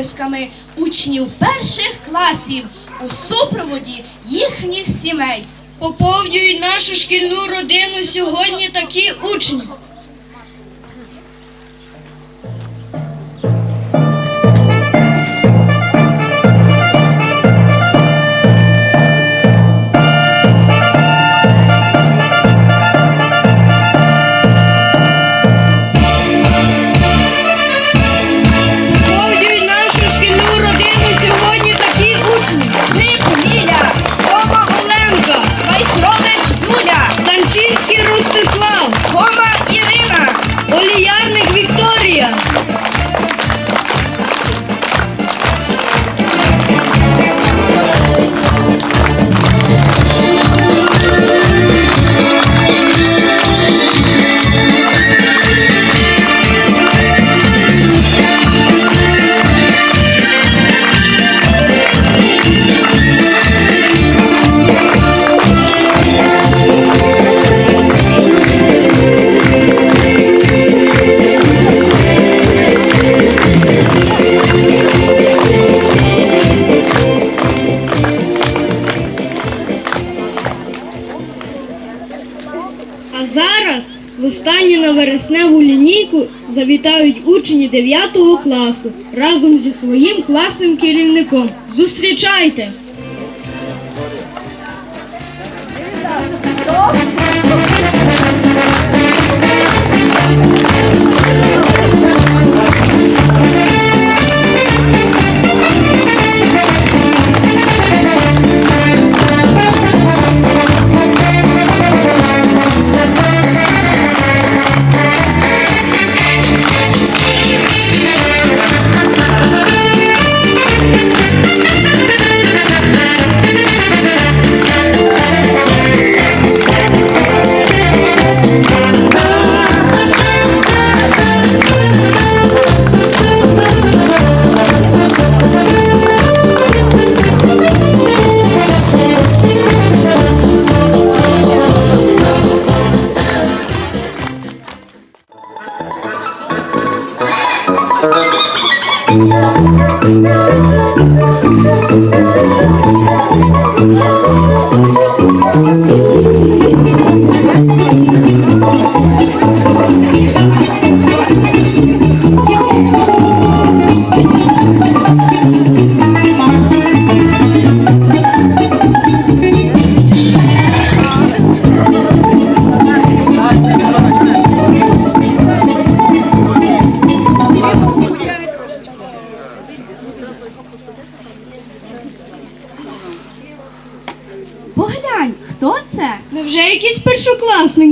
оплесками учнів перших класів у супроводі їхніх сімей. Поповнюють нашу шкільну родину сьогодні такі учні. Зараз в останнє на вересневу лінійку завітають учні 9 класу разом зі своїм класним керівником. Зустрічайте!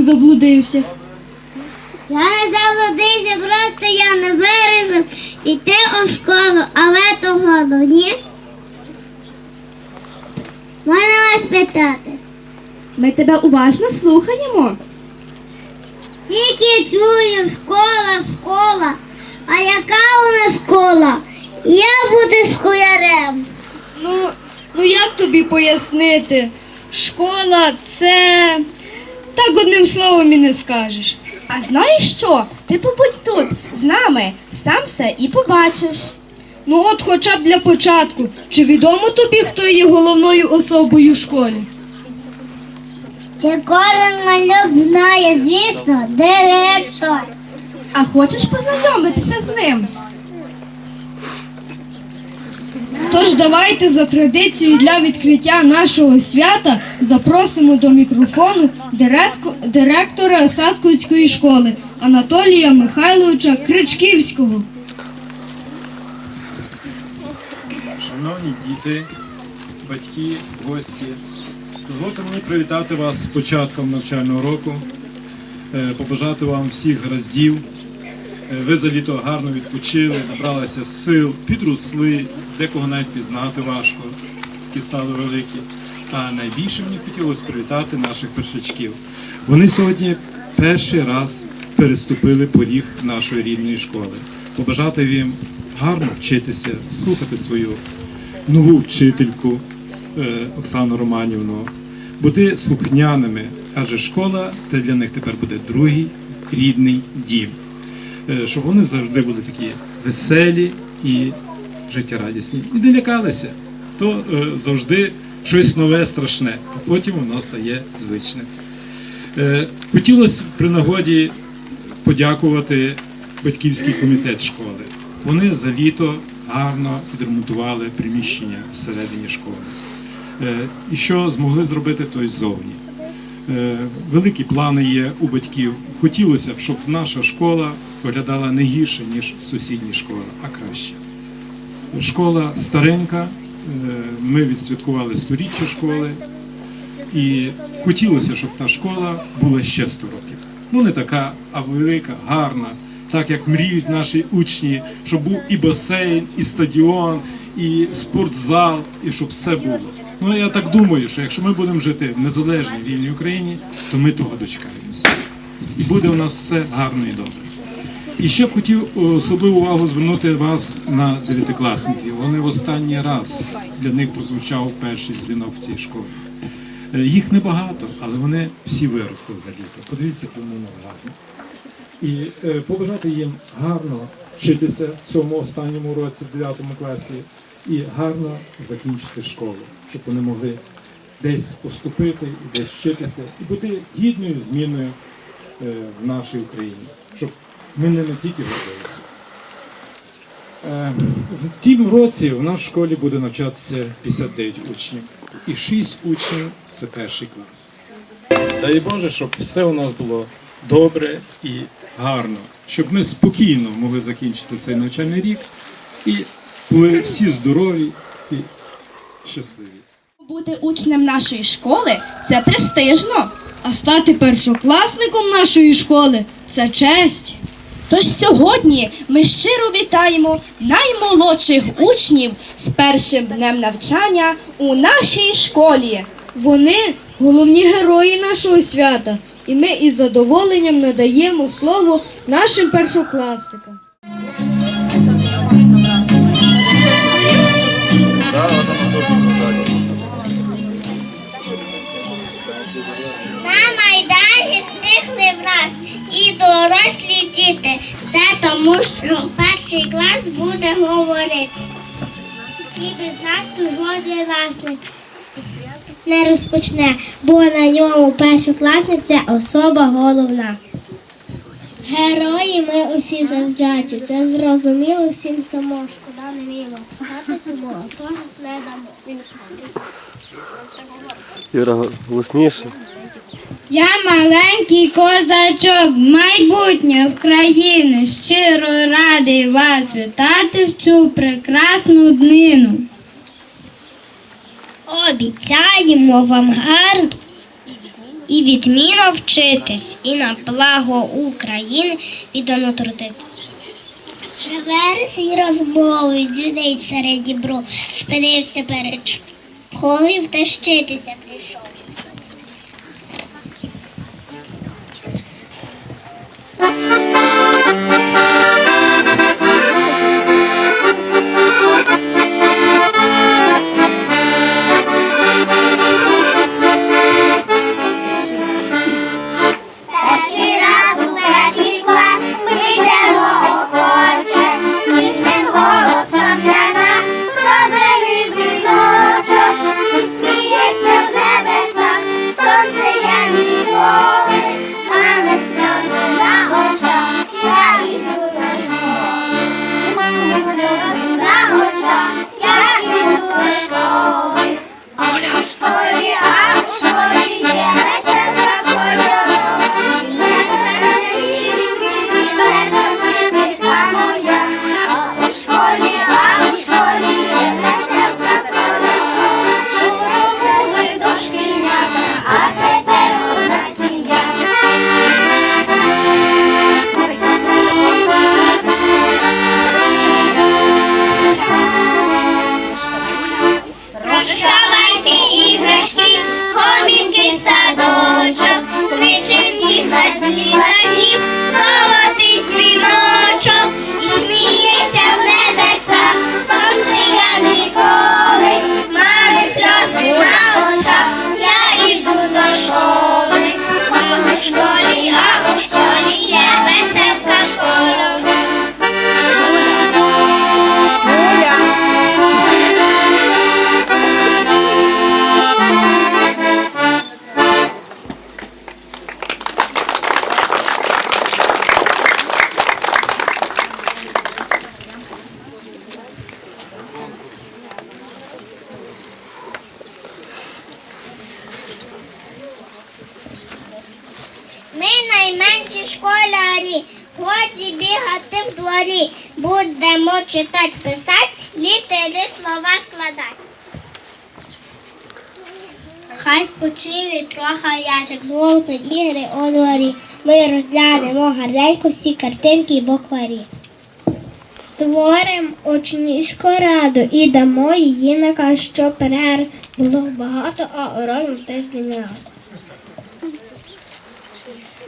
Заблудився? Я не заблудився, просто я не вирішив йти у школу, а ви того ні? Можна вас питатись? Ми тебе уважно слухаємо. Тільки чую школа, школа. А яка у нас школа? Я буду школярем. Ну, ну як тобі пояснити? Школа це так одним словом і не скажеш. А знаєш що? Ти побудь тут з нами, сам все і побачиш. Ну от хоча б для початку. Чи відомо тобі, хто є головною особою в школі? Це кожен малюк знає, звісно, директор. А хочеш познайомитися з ним? Тож давайте за традицією для відкриття нашого свята запросимо до мікрофону директора Садковської школи Анатолія Михайловича Кричківського. Шановні діти, батьки, гості, дозвольте мені привітати вас з початком навчального року, е, побажати вам всіх гараздів. Е, Ви за літо гарно відпочили, набралися сил, підросли, декого навіть пізнати важко, такі стали великі. А найбільше мені хотілося привітати наших першачків. Вони сьогодні перший раз переступили поріг нашої рідної школи. Побажати їм гарно вчитися, слухати свою нову вчительку е, Оксану Романівну, бути слухняними, адже школа для них тепер буде другий рідний дім. Е, Щоб вони завжди були такі веселі і життєрадісні і не лякалися. То е, завжди щось нове, страшне, а потім воно стає звичним. Е, хотілося при нагоді подякувати батьківський комітет школи. Вони за літо гарно відремонтували приміщення всередині школи. І що змогли зробити, то й ззовні. Е, Великі плани є у батьків. Хотілося б, щоб наша школа виглядала не гірше, ніж сусідні школи, а краще. Школа старенька, е, ми відсвяткували сторіччя школи, і хотілося, щоб та школа була ще 100 років. Ну не така, а велика, гарна, так як мріють наші учні, щоб був і басейн, і стадіон, і спортзал, і щоб все було. Ну я так думаю, що якщо ми будемо жити в незалежній вільній Україні, то ми того дочекаємося. І буде у нас все гарно і добре. І ще б хотів особливу увагу звернути вас на дев'ятикласників. Вони в останній раз для них прозвучав перший дзвінок в цій школі. Е, Їх небагато, але вони всі виросли за літо. Подивіться, вони гарні. І е, побажати їм гарно вчитися в цьому останньому році, в 9 класі, і гарно закінчити школу, щоб вони могли десь поступити, десь вчитися, і бути гідною зміною е, в нашій Україні, щоб ми не тільки гордилися. Е, В тім році в нашій школі буде навчатися 59 учнів, і 6 учнів це перший клас. Дай Боже, щоб все у нас було добре і гарно, щоб ми спокійно могли закінчити цей навчальний рік і були всі здорові і щасливі. Бути учнем нашої школи це престижно. А стати першокласником нашої школи це честь. Тож сьогодні ми щиро вітаємо наймолодших учнів з першим днем навчання у нашій школі. Вони головні герої нашого свята, і ми із задоволенням надаємо слово нашим першокласникам. Стихли в нас і дорослі діти. Це тому, що перший клас буде говорити. І без нас тут жоден власник не розпочне, бо на ньому першокласник це особа головна. Герої ми усі завзяті, це зрозуміло всім само. Шкода не. Сказати тому, не дамо. Юра, голосніше. Я маленький козачок, майбутнє України. Щиро радий вас вітати в цю прекрасну днину. Обіцяємо вам гарно і відмінно вчитись, і на благо України віддано трудитись. Вже вересень розмовою дзвінить серед дібро, спинився перед школою, втащитися прийшов. Читати, писати, літери слова складати. Хай спочине трохи яшек, змовкнуть ігри у дворі. Ми розглянемо гарненько всі картинки і букварі. Створимо учнівську раду і дамо її наказ, що перерв було багато, а уроків тиждень раз.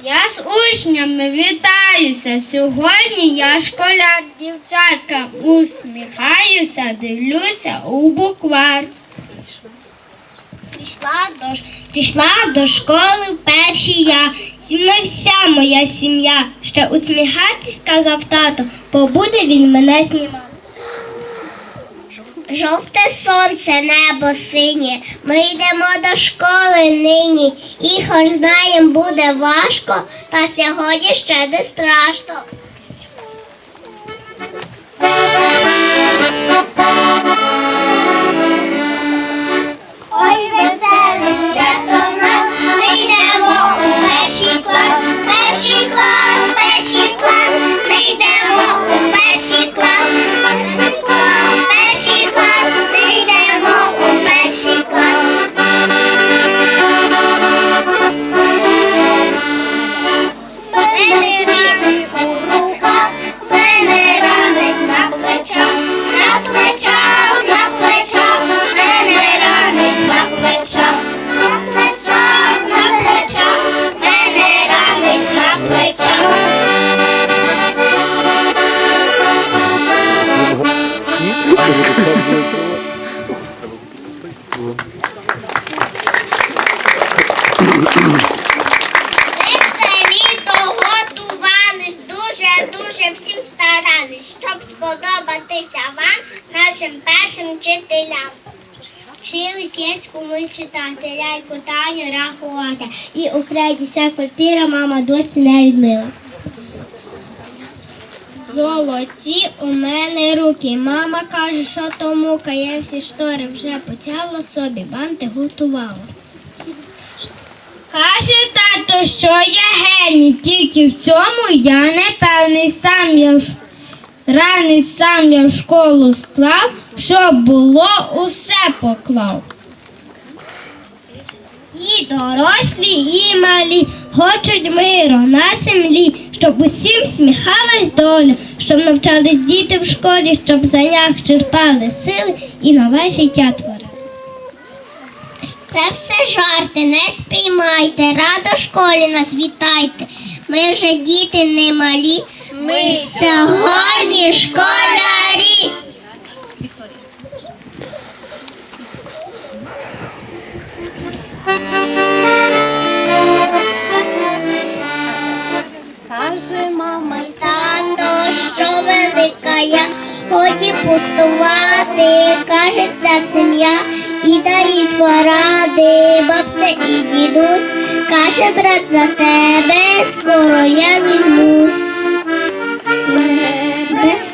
Я з учнями вітаюся. Сьогодні я школяр, дівчатка, усміхаюся, дивлюся у буквар. Прийшла до, прийшла до школи вперше я. Зі мною вся моя сім'я. Ще усміхатись, сказав тато, побуде він мене знімав. Жовте сонце, небо синє, ми йдемо до школи нині. І хоч знаєм, буде важко, та сьогодні ще не страшно. Ой, веселе свято ми йдемо у перший клас, перший клас, перший клас, ми йдемо Дуже-дуже всім старались, щоб сподобатися вам, нашим першим вчителям. Вчили кецьку читати, ляльку Таню рахувати. І Українська квартира мама досі не відмила. Золоті у мене руки. Мама каже, що то мука, я всі штори вже потягла собі, банти готувала. Каже тато, що я геній, тільки в цьому я не певний. Сам я в раний сам я в школу склав, щоб було усе поклав. І дорослі, і малі хочуть миру на землі, щоб усім сміхалась доля, щоб навчались діти в школі, щоб за нях черпали сили і нове життя творили. Це все жарти, не сприймайте, радо школі нас вітайте. Ми вже діти не малі, ми сьогодні школярі. Каже велика я, годі пустувати, каже вся сім'я, і дають поради, бабця і дідусь, каже брат за тебе, скоро я візьмусь.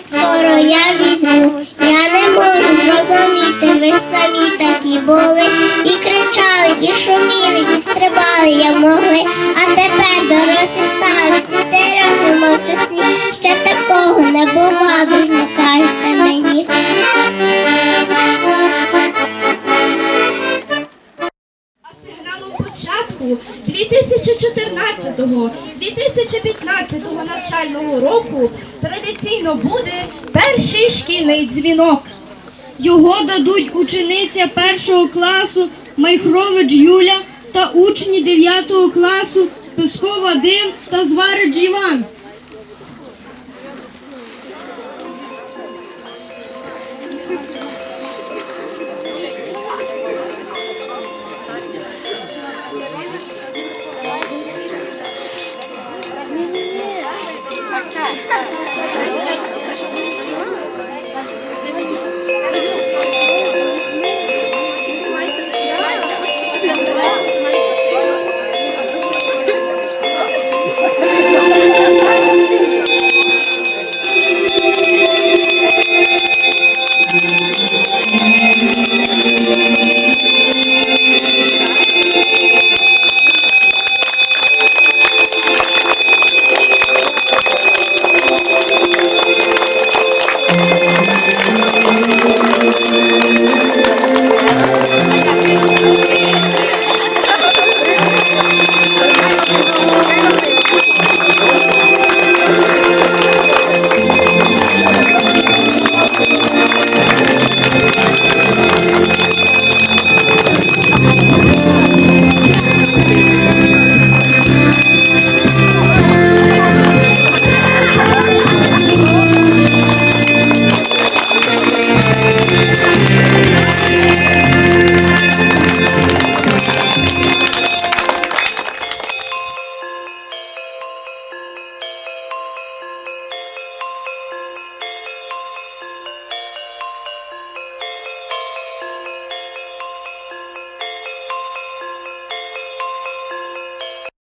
Скоро я візьмусь, я не можу зрозуміти, ви ж самі такі були, і кричали, і шуміли, і стрибали, як могли, а тепер дорослі стали, всі серйозні мовчасні, ще такого не бувало, зникаєте мені. Сигналом початку 2014-2015 навчального року традиційно буде перший шкільний дзвінок. Його дадуть учениця першого класу Майхрович Юля та учні 9 класу Пескова дим та Зварич Іван.